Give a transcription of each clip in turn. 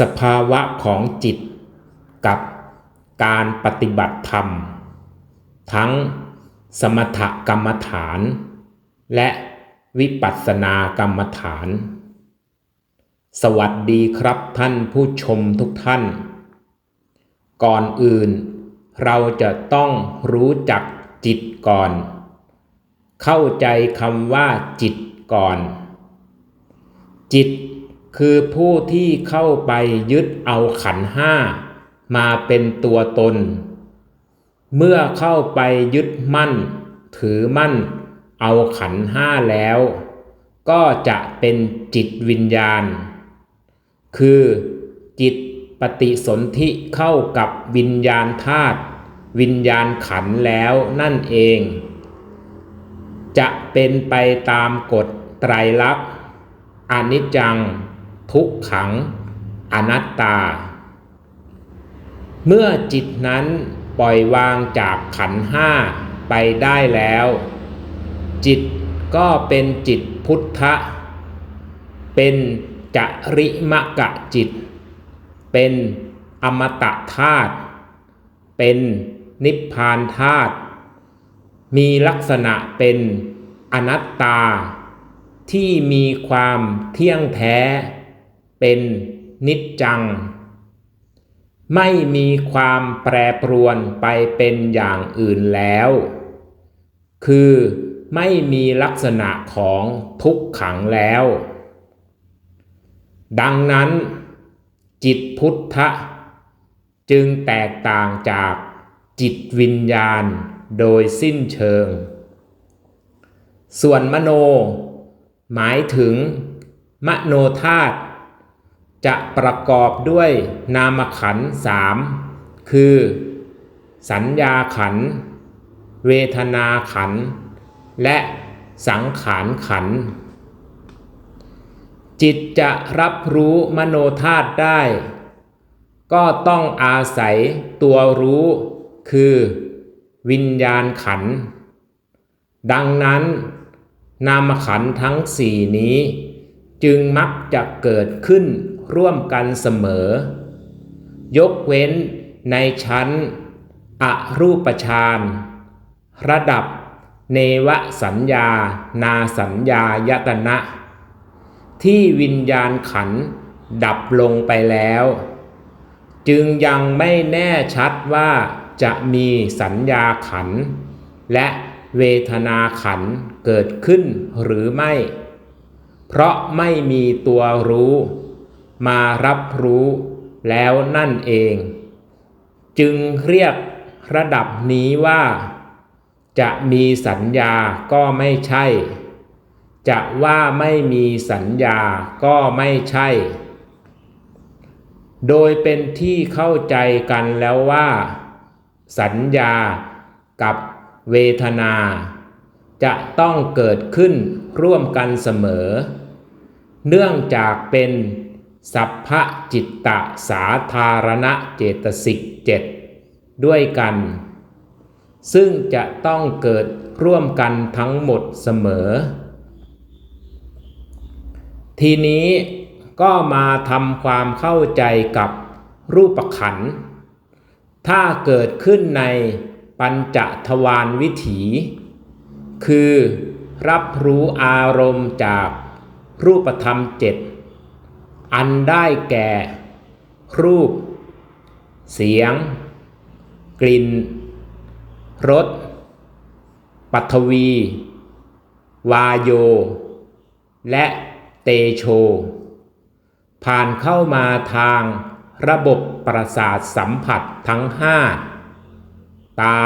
สภาวะของจิตกับการปฏิบัติธรรม ทั้งสมถกรรมฐาน และวิปัสสนากรรมฐาน สวัสดีครับท่านผู้ชมทุกท่าน ก่อนอื่นเราจะต้องรู้จักจิตก่อน เข้าใจคำว่าจิตก่อน จิต คือผู้ที่เข้าไปยึดเอาขันห้ามาเป็นตัวตน เมื่อเข้าไปยึดมั่น ถือมั่น เอาขันห้าแล้ว ก็จะเป็นจิตวิญญาณ คือจิตปฏิสนธิเข้ากับวิญญาณธาตุวิญญาณขันแล้วนั่นเอง จะเป็นไปตามกฎไตรลักษณ์อนิจจัง ทุกขังอนัตตา เมื่อจิตนั้นปล่อยวางจากขันห้าไปได้แล้ว จิตก็เป็นจิตพุทธะ เป็นจริมกะจิต เป็นอมตะธาตุเป็นนิพพานธาตุมีลักษณะเป็นอนัตตา ที่มีความเที่ยงแท้ เป็นนิจจัง ไม่มีความแปรปรวนไปเป็นอย่างอื่นแล้ว คือไม่มีลักษณะของทุกขังแล้ว ดังนั้น จิตพุทธะ จึงแตกต่างจากจิตวิญญาณโดยสิ้นเชิง ส่วนมโน หมายถึง มโนธาตุ จะประกอบด้วยนามขันสามคือ สัญญาขัน เวทนาขัน และสังขารขัน จิตจะรับรู้มโนธาตุได้ ก็ต้องอาศัยตัวรู้ คือ วิญญาณขัน ดังนั้น นามขันทั้งสี่นี้ จึงมักจะเกิดขึ้น ร่วมกันเสมอ ยกเว้นในชั้น อรูปฌานระดับเนวสัญญา นาสัญญายตนะ ที่วิญญาณขันดับลงไปแล้ว จึงยังไม่แน่ชัดว่าจะมีสัญญาขัน และเวทนาขันเกิดขึ้นหรือไม่ เพราะไม่มีตัวรู้ มารับรู้แล้วนั่นเอง จึงเรียกระดับนี้ว่า จะมีสัญญาก็ไม่ใช่ จะว่าไม่มีสัญญาก็ไม่ใช่ โดยเป็นที่เข้าใจกันแล้วว่า สัญญากับเวทนา จะต้องเกิดขึ้นร่วมกันเสมอ เนื่องจากเป็น สัพพจิตตสาธารณะเจตสิกเจ็ดด้วยกัน ซึ่งจะต้องเกิดร่วมกันทั้งหมดเสมอ ทีนี้ก็มาทำความเข้าใจกับรูปขันธ์ถ้าเกิดขึ้นในปัญจทวารวิถี คือรับรู้อารมณ์จากรูปธรรมเจ็ด อันได้แก่ รูป เสียง กลิ่น รส ปัทวี วาโย และเตโช ผ่านเข้ามาทางระบบประสาทสัมผัสทั้งห้า ตา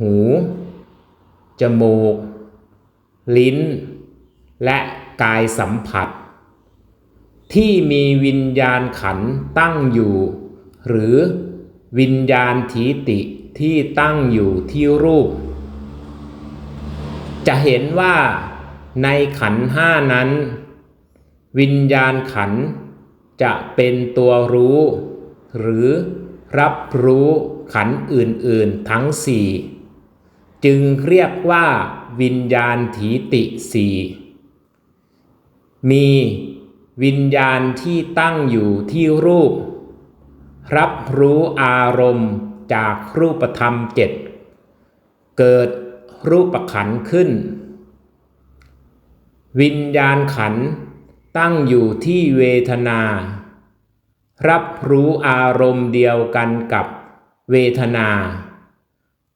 หู จมูก ลิ้น และกายสัมผัส ที่มีวิญญาณขันตั้งอยู่ หรือวิญญาณทีติที่ตั้งอยู่ที่รูป จะเห็นว่าในขันห้านั้น วิญญาณขันจะเป็นตัวรู้ หรือรับรู้ขันอื่นๆทั้งสี่จึงเรียกว่าวิญญาณถีติสี่มี วิญญาณที่ตั้งอยู่ที่รูป รับรู้อารมณ์จากรูปธรรมเจ็ดเกิดรูปขันขึ้น วิญญาณขันตั้งอยู่ที่เวทนา รับรู้อารมณ์เดียวกันกับเวทนา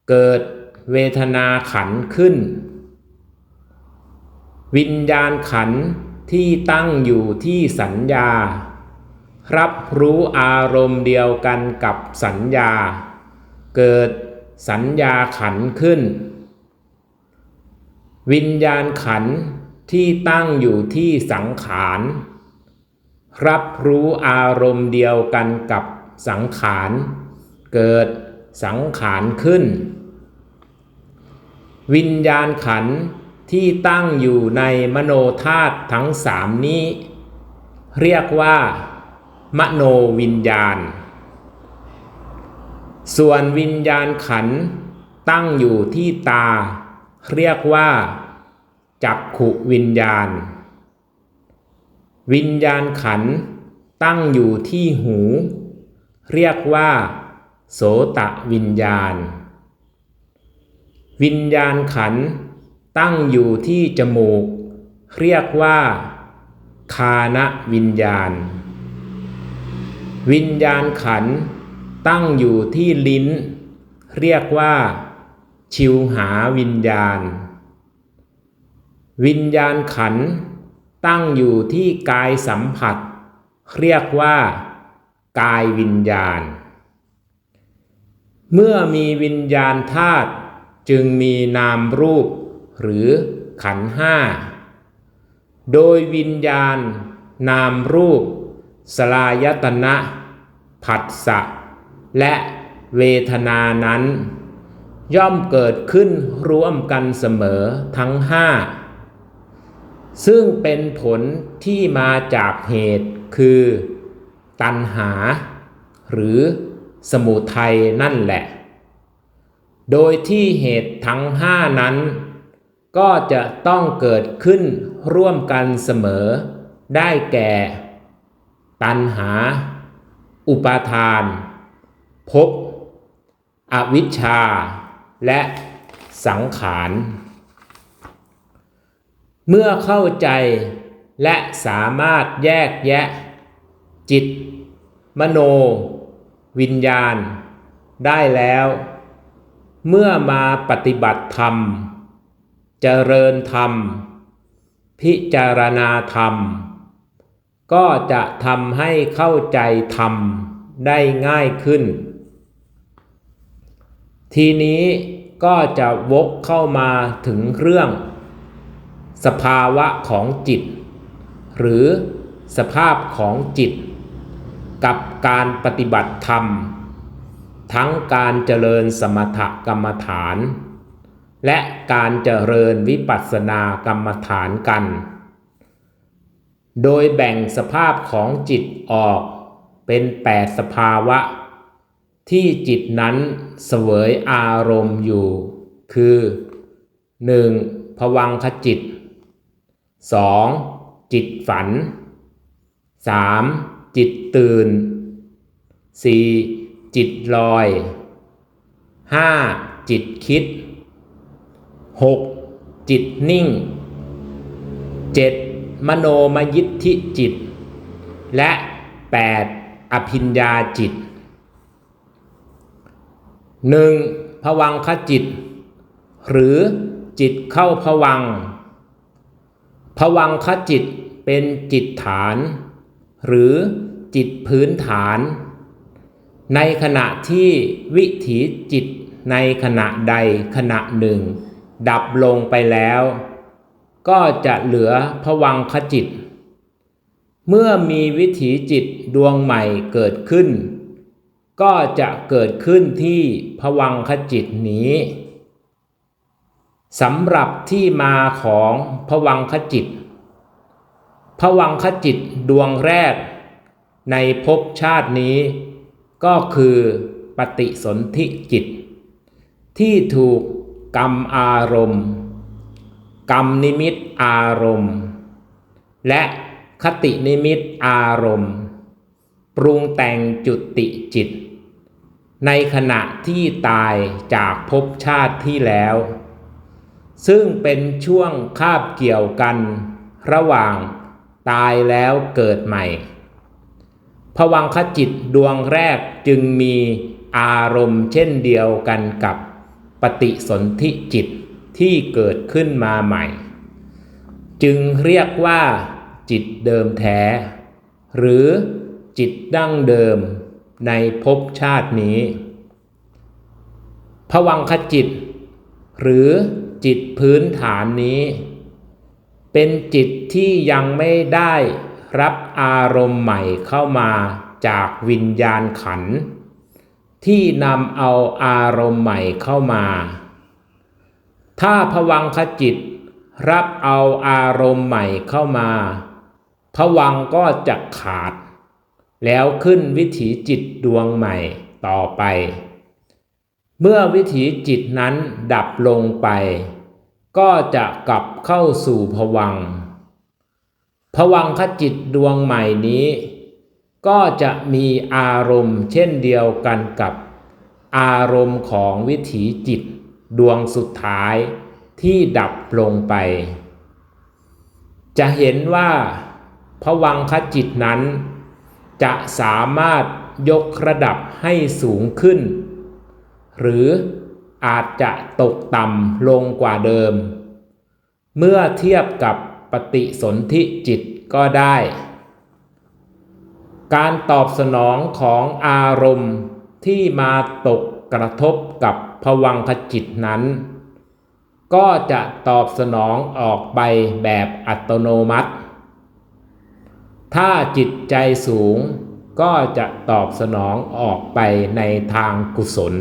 เกิดเวทนาขันขึ้น วิญญาณขันธ์ ที่ตั้งอยู่ที่สัญญา รับรู้อารมณ์เดียวกันกับสัญญา เกิดสัญญาขันขึ้น วิญญาณขันที่ตั้งอยู่ที่สังขาร รับรู้อารมณ์เดียวกันกับสังขาร เกิดสังขารขึ้น วิญญาณขันธ์ ที่ตั้งอยู่ในมโนธาตุทั้งสามนี้ เรียกว่า มโนวิญญาณ ส่วนวิญญาณขันตั้งอยู่ที่ตา เรียกว่าจักขุวิญญาณ วิญญาณขันตั้งอยู่ที่หู เรียกว่า โสตะวิญญาณ วิญญาณขันธ์ ตั้งอยู่ที่จมูก เรียกว่าคานวิญญาณ วิญญาณขันตั้งอยู่ที่ลิ้น เรียกว่า ชิวหาวิญญาณ วิญญาณขันตั้งอยู่ที่กายสัมผัส เรียกว่า กายวิญญาณ เมื่อมีวิญญาณธาตุจึงมีนามรูป หรือขันห้า โดยวิญญาณ นามรูป สลายตนะ ผัสสะ และเวทนานั้น ย่อมเกิดขึ้นร่วมกันเสมอทั้งห้า ซึ่งเป็นผลที่มาจากเหตุคือ ตัณหา หรือสมุทัยนั่นแหละ โดยที่เหตุทั้งห้านั้น ก็จะต้องเกิดขึ้นร่วมกันเสมอ ได้แก่ ตัณหา อุปาทาน ภพ อวิชชา และสังขาร เมื่อเข้าใจและสามารถแยกแยะ จิต มโน วิญญาณ ได้แล้ว เมื่อมาปฏิบัติธรรม เจริญธรรม พิจารณาธรรม ก็จะทำให้เข้าใจธรรมได้ง่ายขึ้น ทีนี้ก็จะวกเข้ามาถึงเรื่อง สภาวะของจิต หรือสภาพของจิต กับการปฏิบัติธรรม ทั้งการเจริญสมถกรรมฐาน และการเจริญวิปัสสนากรรมฐานกัน โดยแบ่งสภาพของจิตออกเป็นแปดสภาวะ ที่จิตนั้นเสวยอารมณ์อยู่ คือ 1. ผวังขจิต 2. จิตฝัน 3. จิตตื่น 4. จิตลอย 5. จิตคิด 6. จิตนิ่ง 7. มโนมยิทธิจิต และ 8. อภิญญาจิต 1. ผวังคจิต หรือจิตเข้าผวังผวังคจิตเป็นจิตฐาน หรือจิตพื้นฐาน ในขณะที่วิถีจิตในขณะใดขณะหนึ่ง ดับลงไปแล้ว ก็จะเหลือผวังขจิต เมื่อมีวิถีจิตดวงใหม่เกิดขึ้น ก็จะเกิดขึ้นที่ผวังขจิตนี้สำหรับที่มาของผวังขจิตผวังขจิตดวงแรก ในภพชาตินี้ ก็คือปฏิสนธิจิต ที่ถูก กรรมอารมณ์ กรรมนิมิตอารมณ์ และคตินิมิตอารมณ์ ปรุงแต่งจุติจิต ในขณะที่ตายจากภพชาติที่แล้ว ซึ่งเป็นช่วงคาบเกี่ยวกัน ระหว่างตายแล้วเกิดใหม่ผวังคจิตดวงแรกจึงมีอารมณ์เช่นเดียวกันกับ ฏิสนธิจิตที่เกิดขึ้นมาใหม่ จึงเรียกว่าจิตเดิมแท้ หรือจิตดั้งเดิมในภพชาตินี้ผวังคจิต หรือจิตพื้นฐานนี้ เป็นจิตที่ยังไม่ได้รับอารมณ์ใหม่เข้ามาจากวิญญาณขันธ์ ที่นำเอาอารมณ์ใหม่เข้ามา ถ้าผวังขจิต รับเอาอารมณ์ใหม่เข้ามาผวังก็จะขาด แล้วขึ้นวิถีจิตดวงใหม่ต่อไป เมื่อวิถีจิตนั้นดับลงไป ก็จะกลับเข้าสู่ผวังผวังขจิตดวงใหม่นี้ ก็จะมีอารมณ์เช่นเดียวกันกับอารมณ์ของวิถีจิตดวงสุดท้ายที่ดับลงไป จะเห็นว่าผวังคจิตนั้น จะสามารถยกระดับให้สูงขึ้น หรืออาจจะตกต่ำลงกว่าเดิม เมื่อเทียบกับปฏิสนธิจิตก็ได้ การตอบสนองของอารมณ์ที่มาตกกระทบกับผวังขจิตนั้น ก็จะตอบสนองออกไปแบบอัตโนมัติ ถ้าจิตใจสูงก็จะตอบสนองออกไปในทางกุศล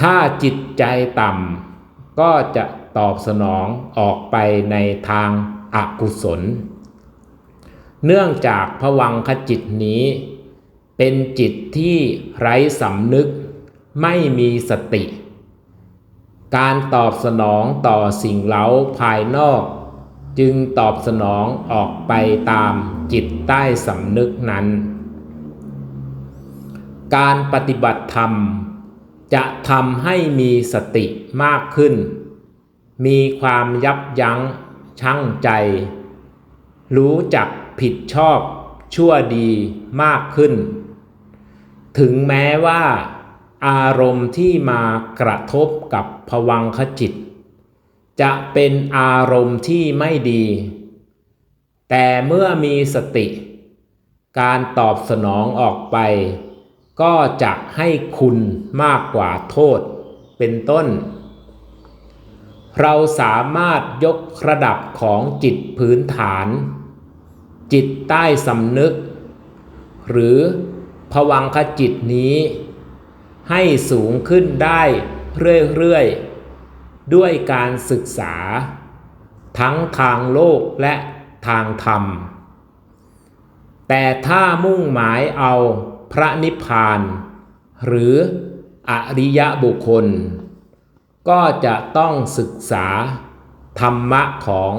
ถ้าจิตใจต่ำก็จะตอบสนองออกไปในทางอกุศล เนื่องจากผวังขจิตนี้ เป็นจิตที่ไร้สำนึกไม่มีสติ การตอบสนองต่อสิ่งเล้าภายนอก จึงตอบสนองออกไปตามจิตใต้สำนึกนั้น การปฏิบัติธรรม จะทำให้มีสติมากขึ้น มีความยับยั้งชั่งใจ รู้จัก ผิดชอบชั่วดีมากขึ้น ถึงแม้ว่า อารมณ์ที่มากระทบกับผวังขจิต จะเป็นอารมณ์ที่ไม่ดี แต่เมื่อมีสติ การตอบสนองออกไป ก็จะให้คุณมากกว่าโทษ เป็นต้น เราสามารถยกระดับของจิตพื้นฐาน จิตใต้สำนึก หรือผวังขจิตนี้ ให้สูงขึ้นได้เรื่อยๆ ด้วยการศึกษา ทั้งทางโลกและทางธรรม แต่ถ้ามุ่งหมายเอาพระนิพพาน หรืออริยบุคคล ก็จะต้องศึกษาธรรมะของ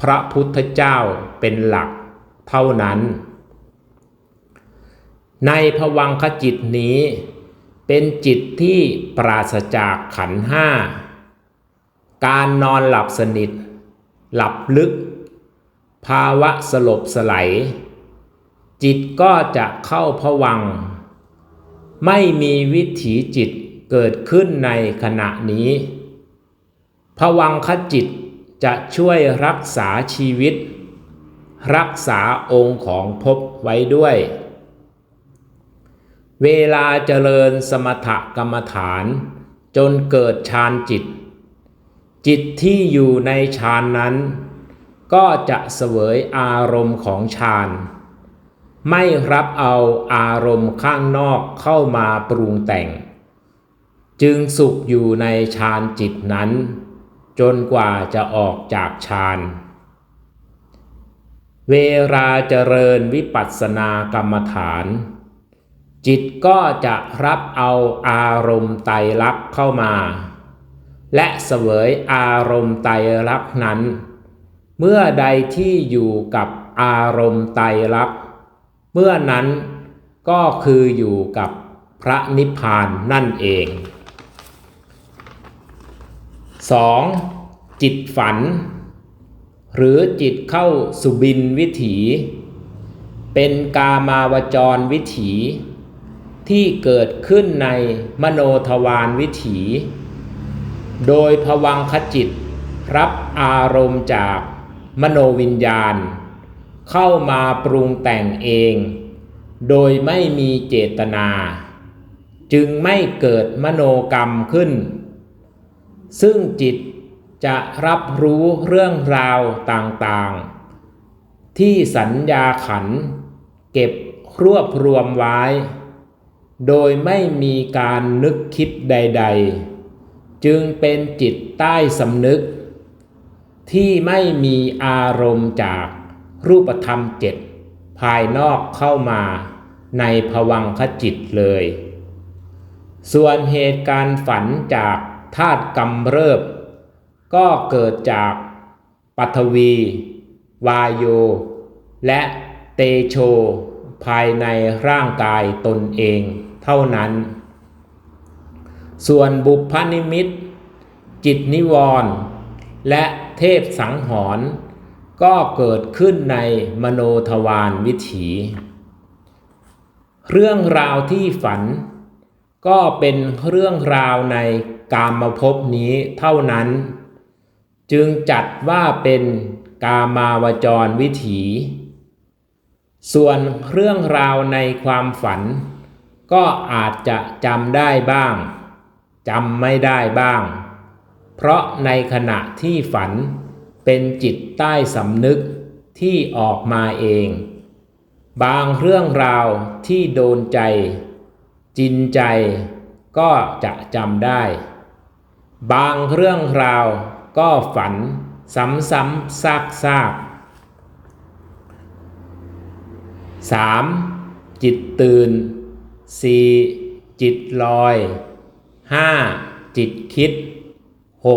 พระพุทธเจ้าเป็นหลัก เท่านั้น ในภวังคจิตนี้ เป็นจิตที่ปราศจากขันห้า การนอนหลับสนิท หลับลึก ภาวะสลบสลายจิตก็จะเข้าผวัง ไม่มีวิถีจิตเกิดขึ้นในขณะนี้ผวังคจิตจะช่วยรักษาชีวิต รักษาองค์ของภพไว้ด้วย เวลาเจริญสมถกรรมฐาน จนเกิดฌานจิต จิตที่อยู่ในฌานนั้น ก็จะเสวยอารมณ์ของฌานไม่รับเอาอารมณ์ข้างนอกเข้ามาปรุงแต่ง จึงสุขอยู่ในฌานจิตนั้น จนกว่าจะออกจากฌาน เวลาเจริญวิปัสสนากรรมฐาน จิตก็จะรับเอาอารมณ์ไตรลักษ์เข้ามา และเสวยอารมณ์ไตรลักษ์นั้น เมื่อใดที่อยู่กับอารมณ์ไตรลักษ์เมื่อนั้นก็คืออยู่กับพระนิพพานนั่นเอง 2. จิตฝัน หรือจิตเข้าสุบินวิถี เป็นกามาวจรวิถี ที่เกิดขึ้นในมโนทวารวิถี โดยผวังคจิตรับอารมณ์จากมโนวิญญาณ เข้ามาปรุงแต่งเอง โดยไม่มีเจตนา จึงไม่เกิดมโนกรรมขึ้น ซึ่งจิต จะรับรู้เรื่องราวต่างๆ ที่สัญญาขัน เก็บรวบรวมไว้ โดยไม่มีการนึกคิดใด ๆ จึงเป็นจิตใต้สำนึก ที่ไม่มีอารมณ์จากรูปธรรมเจ็ดภายนอกเข้ามาในภวังคจิตเลย ส่วนเหตุการณ์ฝันจากธาตุกำเริบ ก็เกิดจากปัทวี วายโย และเตโช ภายในร่างกายตนเองเท่านั้น ส่วนบุพนิมิต จิตนิวรณ์และเทพสังหรณ์ก็เกิดขึ้นในมโนทวารวิถี เรื่องราวที่ฝัน ก็เป็นเรื่องราวในกามภพนี้เท่านั้น จึงจัดว่าเป็นกามาวจรวิถี ส่วนเรื่องราวในความฝัน ก็อาจจะจำได้บ้างจำไม่ได้บ้าง เพราะในขณะที่ฝันเป็นจิตใต้สำนึกที่ออกมาเอง บางเรื่องราวที่โดนใจ จินใจก็จะจำได้ บางเรื่องราว ก็ฝันซ้ำๆซากๆ 3. จิตตื่น 4. จิตลอย 5. จิตคิด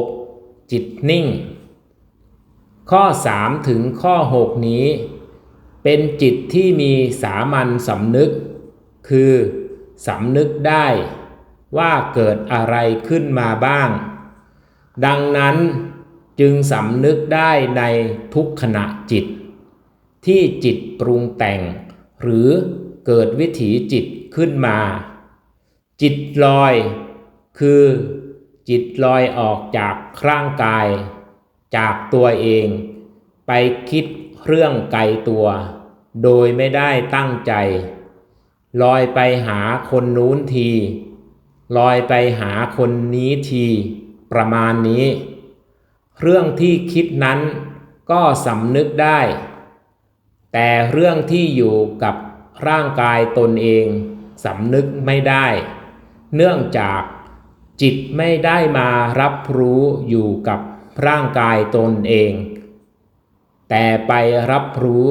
6. จิตนิ่ง ข้อ3ถึงข้อ6นี้ เป็นจิตที่มีสามัญสำนึก คือสำนึกได้ว่าเกิดอะไรขึ้นมาบ้าง ดังนั้นจึงสำนึกได้ในทุกขณะจิต ที่จิตปรุงแต่ง หรือเกิดวิถีจิตขึ้นมา จิตลอย คือจิตลอยออกจากร่างกาย จากตัวเอง ไปคิดเรื่องไกลตัว โดยไม่ได้ตั้งใจ ลอยไปหาคนนู้นที ลอยไปหาคนนี้ที ประมาณนี้ เรื่องที่คิดนั้นก็สำนึกได้ แต่เรื่องที่อยู่กับร่างกายตนเองสำนึกไม่ได้ เนื่องจากจิตไม่ได้มารับรู้อยู่กับร่างกายตนเอง แต่ไปรับรู้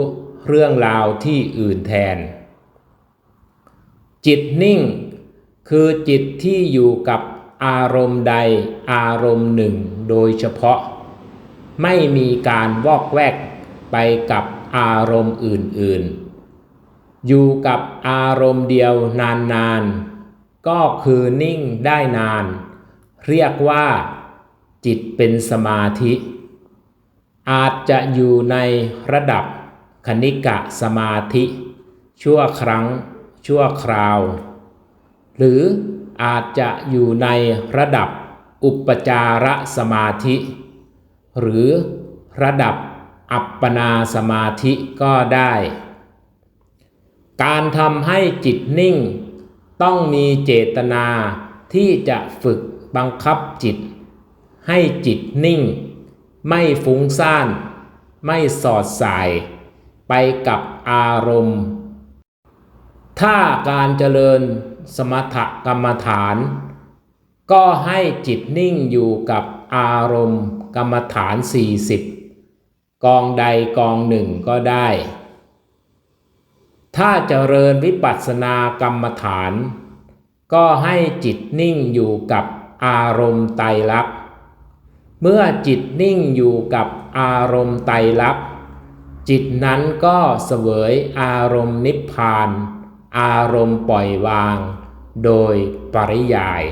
เรื่องราวที่อื่นแทน จิตนิ่ง คือจิตที่อยู่กับ อารมณ์ใดอารมณ์หนึ่งโดยเฉพาะ ไม่มีการวอกแวกไปกับอารมณ์อื่นๆ อยู่กับอารมณ์เดียวนานๆ ก็คือนิ่งได้นาน เรียกว่าจิตเป็นสมาธิ อาจจะอยู่ในระดับคณิกะสมาธิ ชั่วครั้งชั่วคราว หรือ อาจจะอยู่ในระดับอุปจารสมาธิ หรือระดับอัปปนาสมาธิก็ได้ การทำให้จิตนิ่ง ต้องมีเจตนาที่จะฝึกบังคับจิต ให้จิตนิ่ง ไม่ฟุ้งซ่าน ไม่สอดสาย ไปกับอารมณ์ ถ้าการเจริญสมถกรรมฐาน ก็ให้จิตนิ่งอยู่กับอารมณ์กรรมฐาน 40 กองใดกองหนึ่งก็ได้ ถ้าเจริญวิปัสสนากรรมฐาน ก็ให้จิตนิ่งอยู่กับอารมณ์ไตรลักษณ์เมื่อจิตนิ่งอยู่กับอารมณ์ไตรลักษณ์จิตนั้นก็เสวยอารมณ์นิพพาน อารมณ์ปล่อยวาง โดยปริยาย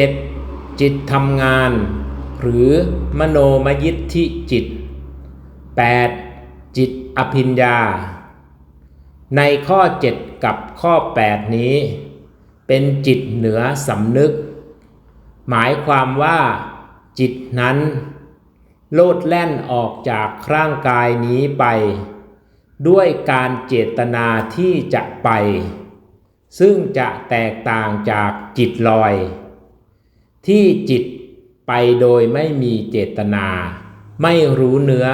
7. จิตทำงาน หรือมโนมยิทธิจิต 8. จิตอภิญญา ในข้อ 7 กับข้อ 8 นี้ เป็นจิตเหนือสำนึก หมายความว่า จิตนั้น โลดแล่นออกจากร่างกายนี้ไป ด้วยการเจตนาที่จะไป ซึ่งจะแตกต่างจากจิตลอย ที่จิตไปโดยไม่มีเจตนา ไม่รู้เนื้อ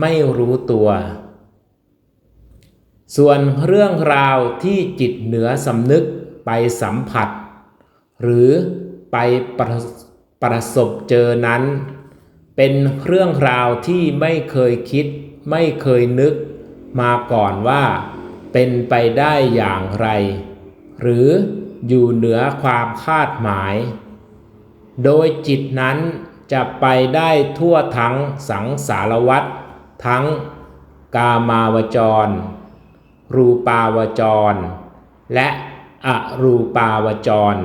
ไม่รู้ตัว ส่วนเรื่องราวที่จิตเหนือสำนึกไปสัมผัส หรือไปประประสบเจอนั้น เป็นเรื่องราวที่ไม่เคยคิด ไม่เคยนึก มาก่อนว่าเป็นไปได้อย่างไร หรืออยู่เหนือความคาดหมาย โดยจิตนั้นจะไปได้ทั่วทั้งสังสารวัฏทั้งกามาวจร รูปาวจร และอรูปาวจร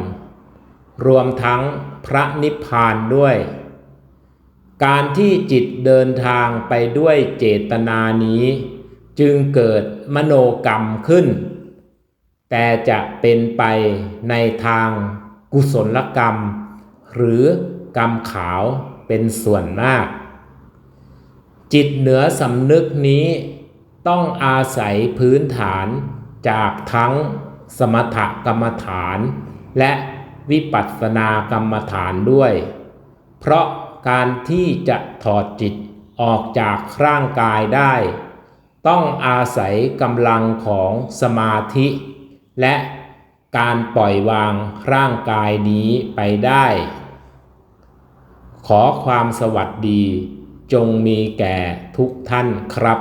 รวมทั้งพระนิพพานด้วย การที่จิตเดินทางไปด้วยเจตนานี้ จึงเกิดมโนกรรมขึ้น แต่จะเป็นไปในทางกุศลกรรม หรือกรรมขาวเป็นส่วนมาก จิตเหนือสำนึกนี้ต้องอาศัยพื้นฐานจากทั้งสมถกรรมฐาน และวิปัสสนากรรมฐานด้วย เพราะการที่จะถอดจิตออกจากร่างกายได้ ต้องอาศัยกำลังของสมาธิ และการปล่อยวางร่างกายนี้ไปได้ ขอความสวัสดีจงมีแก่ทุกท่านครับ